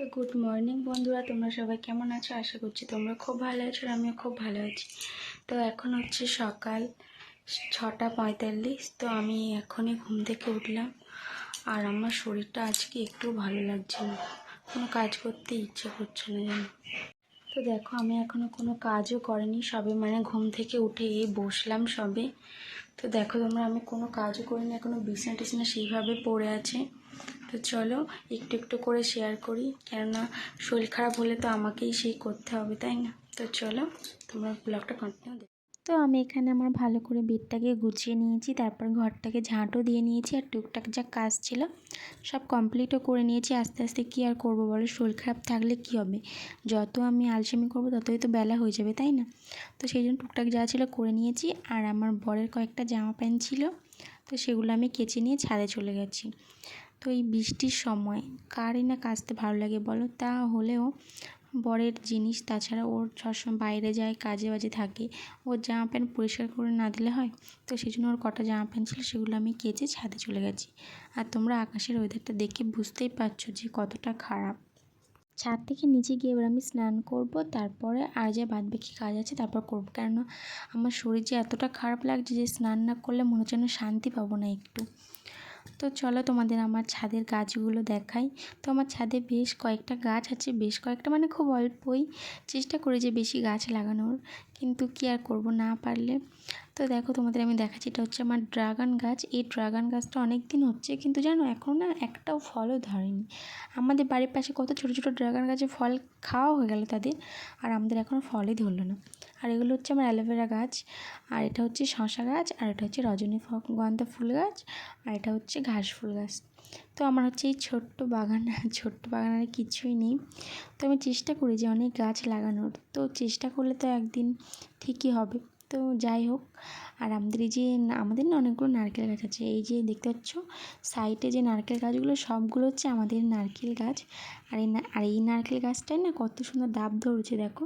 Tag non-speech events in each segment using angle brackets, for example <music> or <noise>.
তো good morning বন্ধুরা, তোমরা সবাই কেমন আছো? আশা করছি তোমরা খুব ভালো আছো আর আমিও খুব ভালো আছি। তো এখন হচ্ছে সকাল ছটা পঁয়তাল্লিশ, তো আমি এখনই ঘুম থেকে উঠলাম আর আমার শরীরটা আজকে একটু ভালো লাগছে কোনো কাজ করতে ইচ্ছে করছে না যেন। তো দেখো, আমি এখনও কোনো কাজও করিনি, সবে মানে ঘুম থেকে উঠে এই বসলাম সবে। তো দেখো তোমরা, আমি কোনো কাজও করিনি এখনও বিছনা টিছনা সেইভাবে পড়ে আছে। তো চলো একটু একটু করে শেয়ার করি। কেননা শরীর খারাপ হলে তো আমাকেই সেই করতে হবে, তাই না? তো চলো তোমরা ব্লগটা কন্টিনিউ দেখো। তো আমি এখানে আমার ভালো করে বেডটাকে গুছিয়ে নিয়েছি, তারপর ঘরটাকে ঝাঁটও দিয়ে নিয়েছি আর টুকটাক যা কাজ ছিল সব কমপ্লিটও করে নিয়েছি। আস্তে আস্তে কী আর করব বলো? শরীর খারাপ থাকলে কী হবে? যত আমি আলসেমি করব ততই তো বেলা হয়ে যাবে, তাই না? তো সেই জন্য টুকটাক যা ছিল করে নিয়েছি। আর আমার বরের কয়েকটা জামা প্যান্ট ছিল, তো সেগুলো আমি কেচে নিয়ে ছাদে চলে গেছি। তো এই বৃষ্টির সময় কারই না কাচতে ভালো লাগে বলো? তা হলেও বরের জিনিস, তাছাড়া ওর সবসময় বাইরে যায়, কাজে বাজে থাকে, ওর জামা প্যান্ট পরিষ্কার করে না দিলে হয়? তো সেই জন্য ওর কটা জামা প্যান্ট ছিল সেগুলো আমি কেচে ছাদে চলে গেছি। আর তোমরা আকাশের ওয়েদারটা দেখে বুঝতেই পারছ যে কতটা খারাপ। ছাদ থেকে নিচে গিয়ে এবার আমি স্নান করব, তারপরে আর যে বাদ বাকি কাজ আছে তারপর করব। কেননা আমার শরীর যে এতটা খারাপ লাগছে যে স্নান না করলে মনে হচ্ছে যেন শান্তি পাবো না একটু। তো চলো তোমাদের আমার ছাদের গাছগুলো দেখাই। তো আমার ছাদে বেশ কয়েকটা গাছ আছে, বেশ কয়েকটা মানে খুব অল্পই। চেষ্টা করি যে বেশি গাছ লাগানোর, কিন্তু কি আর করব না পারলে। তো দেখো তোমাদের আমি দেখাচ্ছি, এটা হচ্ছে আমার ড্রাগন গাছ। এই ড্রাগন গাছটা অনেক দিন হচ্ছে, কিন্তু জানো এখন না একটাও ফলও ধরেনি। আমাদের বাড়ির পাশে কত ছোটো ছোটো ড্রাগন গাছে ফল খাওয়া হয়ে গেল তাদের, আর আমাদের এখনও ফলই ধরলো না। আর এগুলো হচ্ছে আমার অ্যালোভেরা গাছ। আর এটা হচ্ছে শশা গাছ, আর এটা হচ্ছে রজনীগন্ধা ফুল গাছ, আর এটা হচ্ছে ঘাস ফুল গাছ। তো আমার হচ্ছে এই ছোট্ট বাগান <laughs> ছোট্ট বাগান আর কিছুই নেই। তো আমি চেষ্টা করি যে অনেক গাছ লাগানোর। তো চেষ্টা করলে তো একদিন ঠিকই হবে। তো যাই হোক, আর আমাদের এই যে আমাদের না অনেকগুলো নারকেল গাছ আছে। এই যে দেখতে পাচ্ছ সাইডে যে নারকেল গাছগুলো, সবগুলো হচ্ছে আমাদের নারকেল গাছ। আর এই আর এই নারকেল গাছটায় না কত সুন্দর ডাব ধরেছে, দেখো।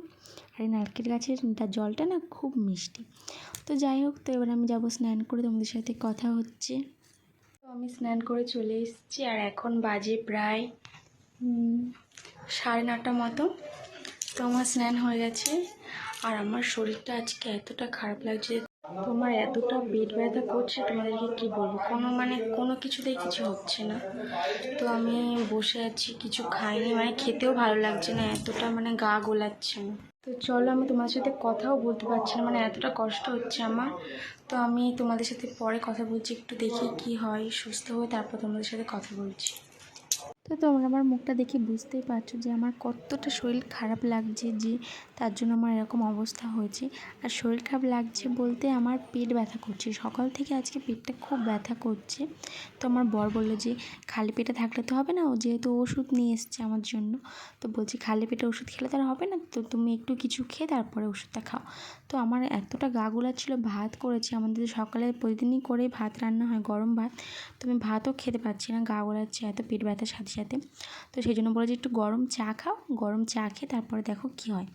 আর এই নারকেল গাছের জলটা না খুব মিষ্টি। তো যাই হোক, তো এবার আমি যাব স্নান করে, তোমাদের সাথে কথা হচ্ছে। তো আমি স্নান করে চলে এসেছি, আর এখন বাজে প্রায় সাড়ে নটা মতো। তো আমার স্নান হয়ে গেছে। আর আমার শরীরটা আজকে এতটা খারাপ লাগছে তোমার এতটা পেট ব্যথা করছে, তোমাদেরকে কি বলব? কোনো মানে কোনো কিছুতেই কিছু হচ্ছে না। তো আমি বসে আছি, কিছু খাইনি মানে খেতেও ভালো লাগছে না, এতটা মানে গা গোলাচ্ছে না। তো চলো আমি তোমাদের সাথে কথাও বলতে পারছি না মানে এতটা কষ্ট হচ্ছে আমার। তো আমি তোমাদের সাথে পরে কথা বলছি, একটু দেখি কি হয়, সুস্থ হয়ে তারপর তোমাদের সাথে কথা বলছি। তো তোমরা আমার মুখটা দেখে বুঝতেই পারছ যে আমার কতটা শরীর খারাপ লাগছে যে তার জন্য আমার এরকম অবস্থা হয়েছে। আর শরীর খারাপ লাগছে বলতে আমার পেট ব্যথা করছে। সকাল থেকে আজকে পেটটা খুব ব্যথা করছে। তো আমার বর বলল যে, খালি পেটে থাকলে তো হবে না, ও যেহেতু ওষুধ নিয়ে এসছে আমার জন্য। তো বলছি, খালি পেটে ওষুধ খেলে তার হবে না, তো তুমি একটু কিছু খেয়ে তারপরে ওষুধটা খাও। তো আমার এতটা গা ছিল ভাত করেছি। আমাদের সকালে প্রতিদিনই করে ভাত রান্না হয়, গরম ভাত। তো আমি ভাতও খেতে পারছি না, গা গোলাচ্ছে, এত পেট ব্যথার সাথে। সাথে তো সেই জন্য বলে যে একটু গরম চা খাও, গরম চা খেয়ে তারপরে দেখো কী হয়।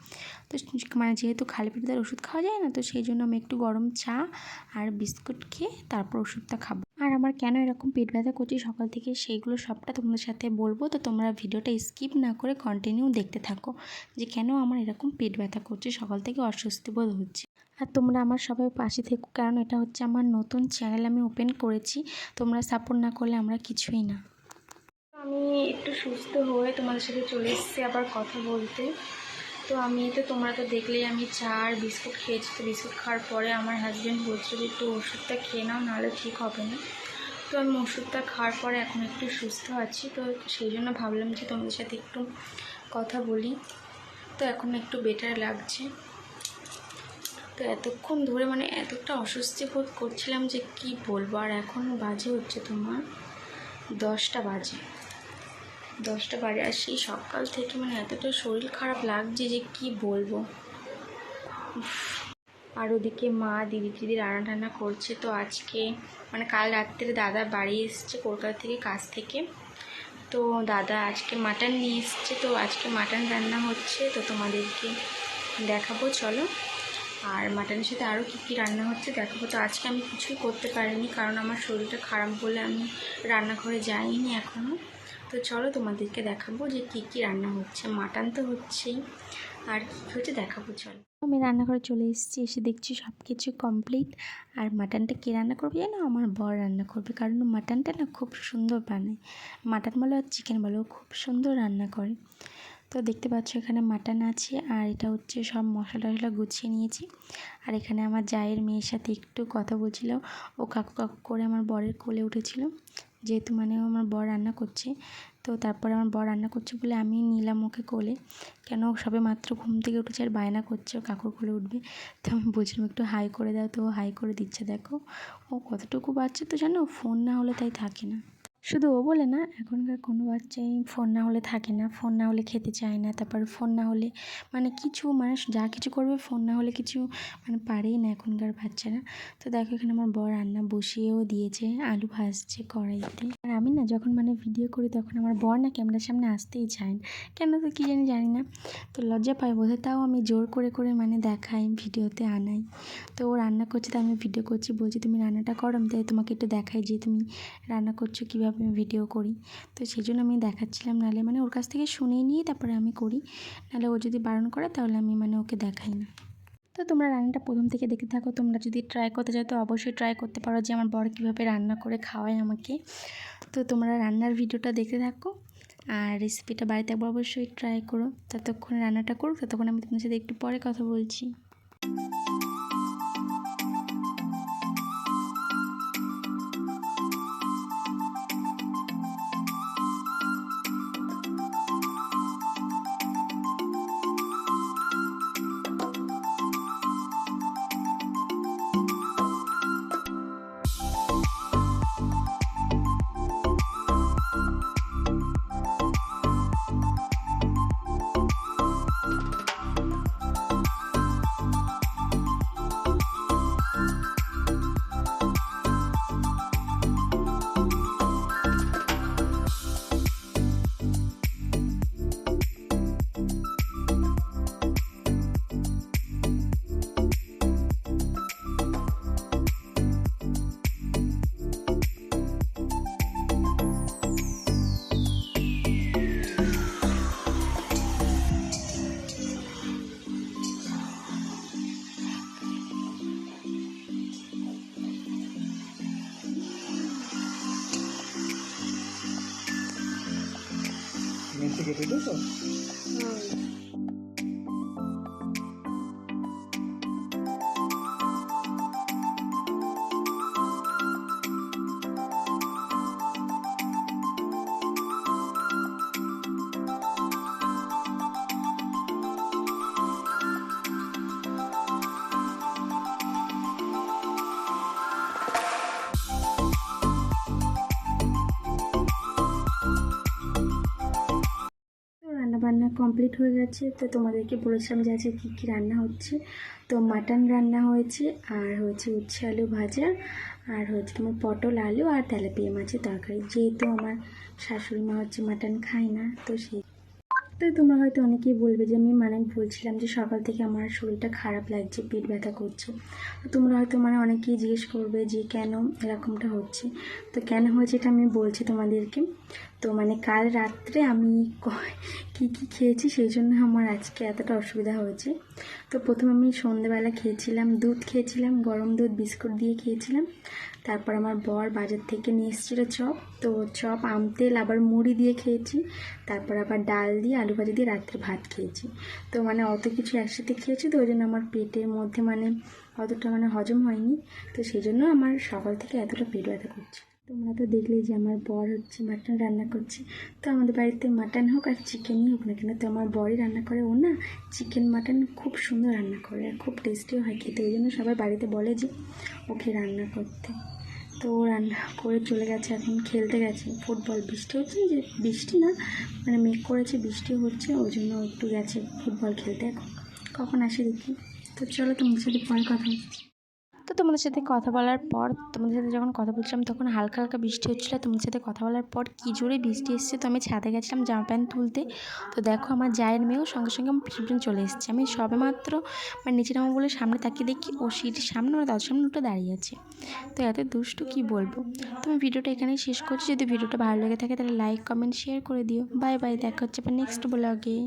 তো মানে যেহেতু খালি পেটে তার ওষুধ খাওয়া যায় না, তো সেই জন্য আমি একটু গরম চা আর বিস্কুট খেয়ে তারপর ওষুধটা খাব। আর আমার কেন এরকম পেট ব্যথা করছি সকাল থেকে সেইগুলো সবটা তোমাদের সাথে বলব, তো তোমরা ভিডিওটা স্কিপ না করে কন্টিনিউ দেখতে থাকো যে কেন আমার এরকম পেট ব্যথা করছে, সকাল থেকে অস্বস্তি বোধ হচ্ছে। আর তোমরা আমার সবাই পাশে থেকো, কারণ এটা হচ্ছে আমার নতুন চ্যানেল আমি ওপেন করেছি, তোমরা সাপোর্ট না করলে আমরা কিছুই না। আমি একটু সুস্থ হয়ে তোমাদের সাথে চলে এসেছি আবার কথা বলতে। তো আমি তো তোমরা তো দেখলেই আমি চা আর বিস্কুট খেয়েছি। তো বিস্কুট খাওয়ার পরে আমার হাজব্যান্ড বলছিল যে, একটু ওষুধটা খেয়ে নাও, নাহলে ঠিক হবে না। তো আমি ওষুধটা খাওয়ার পরে এখন একটু সুস্থ আছি। তো সেই জন্য ভাবলাম যে তোমাদের সাথে একটু কথা বলি। তো এখন একটু বেটার লাগছে। তো এতক্ষণ ধরে মানে এতটা অস্বস্তি বোধ করছিলাম যে কি বলব? আর এখন বাজে হচ্ছে তোমার দশটা বাজে। দশটা বাজে আর সেই সকাল থেকে মানে এতটা শরীর খারাপ লাগছে যে কি বলব। আর ওদিকে মা দিদি দিদি রান্না টান্না করছে, তো আজকে মানে কাল রাত্রে দাদা বাড়ি এসছে কলকাতা থেকে কাজ থেকে। তো দাদা আজকে মাটন নিয়ে এসছে, তো আজকে মাটন রান্না হচ্ছে, তো তোমাদেরকে দেখাবো, চলো। আর মাটনের সাথে আরও কী কী রান্না হচ্ছে দেখাবো, তো আজকে আমি কিছুই করতে পারিনি, কারণ আমার শরীরটা খারাপ বলে আমি রান্নাঘরে যাইনি এখনও তো চলো তোমাদেরকে দেখাবো যে কী কী রান্না হচ্ছে। মাটন তো হচ্ছেই। আর কী হচ্ছে দেখাবো, চলো। আমি রান্নাঘরে চলে এসেছি, এসে দেখছি সব কিছু কমপ্লিট আর মাটনটা কে রান্না করবে জানো? আমার বর রান্না করবে, কারণ মাটনটা না খুব সুন্দর বানায়। মাটন বলো আর চিকেন বলো খুব সুন্দর রান্না করে। তো দেখতে পাচ্ছ এখানে মাটন আছে, আর এটা হচ্ছে সব মশলা টশলা গুছিয়ে নিয়েছি। আর এখানে আমার জায়ের মেয়ের সাথে একটু কথা বলছিল। ও কাকু কাকু করে আমার বরের কোলে উঠেছিল। যেহেতু মানে আমার বর রান্না করছে, তো তারপরে আমার বর রান্না করছে বলে আমি নিলাম ওকে কোলে। কেন সবে মাত্র ঘুম থেকে উঠেছে আর বায়না করছে, ও কাকুর কোলে উঠবে। তো আমি বলছিলাম, একটু হাই করে দাও তো ও হাই করে দিচ্ছে দেখো। ও কতটুকু বাচ্চা তো জানো? ফোন না হলে তাই থাকে না। শুধু ও বলে না, এখনকার কোনো বাচ্চাই ফোন না হলে থাকে না ফোন না হলে খেতে চায় না। তারপর ফোন না হলে মানে কিছু মানুষ যা কিছু করবে ফোন না হলে কিছু মানে পারেই না এখনকার বাচ্চারা। তো দেখো এখানে আমার বর রান্না বসিয়েও দিয়েছে, আলু ভাজছে কড়াইতে। আর আমি না যখন মানে ভিডিও করি তখন আমার বর না ক্যামেরার সামনে আসতেই চায় না। কেন তো কী জানি জানি না, তো লজ্জা পাই বোধহয়, তাও আমি জোর করে করে মানে দেখাই ভিডিওতে আনাই। তো ও রান্না করছে তাই আমি ভিডিও করছি, বলছি তুমি রান্নাটা করো, আমি তাই তোমাকে একটু দেখাই যে তুমি রান্না করছ কীভাবে। আমি ভিডিও করি। তো সেই জন্য আমি দেখাচ্ছিলাম, নাহলে মানে ওর কাছ থেকে শুনেই নিয়ে তারপরে আমি করি। নাহলে ও যদি বারণ করে তাহলে আমি মানে ওকে দেখাই না। তো তোমরা রান্নাটা প্রথম থেকে দেখে থাকো। তোমরা যদি ট্রাই করতে চাও তো অবশ্যই ট্রাই করতে পারো যে আমার বর কীভাবে রান্না করে খাওয়ায় আমাকে। তো তোমরা রান্নার ভিডিওটা দেখতে থাকো আর রেসিপিটা বাড়িতে একবার অবশ্যই ট্রাই করো। ততক্ষণ রান্নাটা করো ততক্ষণ আমি তোমার সাথে একটু পরে কথা বলছি। देखिए तो दोस्तों রান্নাবান্না কমপ্লিট হয়ে গেছে। তো তোমাদেরকে বলেছিলাম যে আজকে কী কী রান্না হচ্ছে। তো মাটন রান্না হয়েছে, আর হয়েছে উচ্ছে আলু ভাজা, আর হচ্ছে তোমার পটল, আলু আর তেলাপিয়া মাছের তরকারি। যেহেতু আমার শাশুড়ি মা হচ্ছে মাটন খায় না, তো সেই তো তোমরা হয়তো অনেকেই বলবে যে, আমি মানে বলছিলাম যে সকাল থেকে আমার শরীরটা খারাপ লাগছে, পেট ব্যথা করছে। তো তোমরা হয়তো মানে অনেকেই জিজ্ঞেস করবে যে, কেন এরকমটা হচ্ছে? তো কেন হয়েছে এটা আমি বলছি তোমাদেরকে। তো মানে কাল রাত্রে আমি ক- কী খেয়েছি সেই জন্য আমার আজকে এতটা অসুবিধা হয়েছে। তো প্রথম আমি সন্ধেবেলা খেয়েছিলাম, দুধ খেয়েছিলাম, গরম দুধ, বিস্কুট দিয়ে খেয়েছিলাম। তারপর আমার বর বাজার থেকে নিয়ে এসেছিল চপ। তো চপ, আম, তেল, আবার মুড়ি দিয়ে খেয়েছি। তারপর আবার ডাল দিয়ে আলু ভাজি দিয়ে রাত্রে ভাত খেয়েছি। তো মানে অত কিছু একসাথে খেয়েছি তো, ওই জন্য আমার পেটের মধ্যে মানে অতটা মানে হজম হয়নি। তো সেই জন্য আমার সকাল থেকে এতটা পেট ব্যথা করছে। তোমরা তো দেখলেই যে আমার বর হচ্ছে, মাটন রান্না করছে। তো আমাদের বাড়িতে মাটন হোক আর চিকেনই হোক না কেন, তো আমার বরই রান্না করে। ও না চিকেন মাটন খুব সুন্দর রান্না করে আর খুব টেস্টিও হয় খেতে। ওই জন্য সবাই বাড়িতে বলে যে ওকে রান্না করতে। তো ও রান্না করে চলে গেছে, এখন খেলতে গেছে। ফুটবল, বৃষ্টি হচ্ছে যে, বৃষ্টি না মানে মেঘ করেছে, বৃষ্টি হচ্ছে, ওই জন্য একটু গেছে ফুটবল খেলতে এখন। কখন আসে দেখি। তো চলো তোমার সাথে পরে কথা হচ্ছে। তো তোমাদের সাথে কথা বলার পর, তোমাদের সাথে যখন কথা বলছিলাম, তখন হালকা হালকা বৃষ্টি হচ্ছিল। তোমাদের সাথে কথা বলার পর কী জোরে বৃষ্টি এসছে তো আমি ছাদে গেছিলাম জামা প্যান্ট তুলতে। তো দেখো আমার জায়ের মেয়েও সঙ্গে সঙ্গে আমার পিছন চলে এসেছে। আমি সবে মাত্র মানে নিচে নামা বলে সামনে তাকিয়ে দেখি, ও সিটির সামনে, ওরা তার সামনে উঠে দাঁড়িয়ে আছে। তো এত দুষ্টু কী বলব? তো আমি ভিডিওটা এখানেই শেষ করছি। যদি ভিডিওটা ভালো লেগে থাকে তাহলে লাইক কমেন্ট শেয়ার করে দিও। বাই বাই দেখা হচ্ছে আবার নেক্সট ব্লগে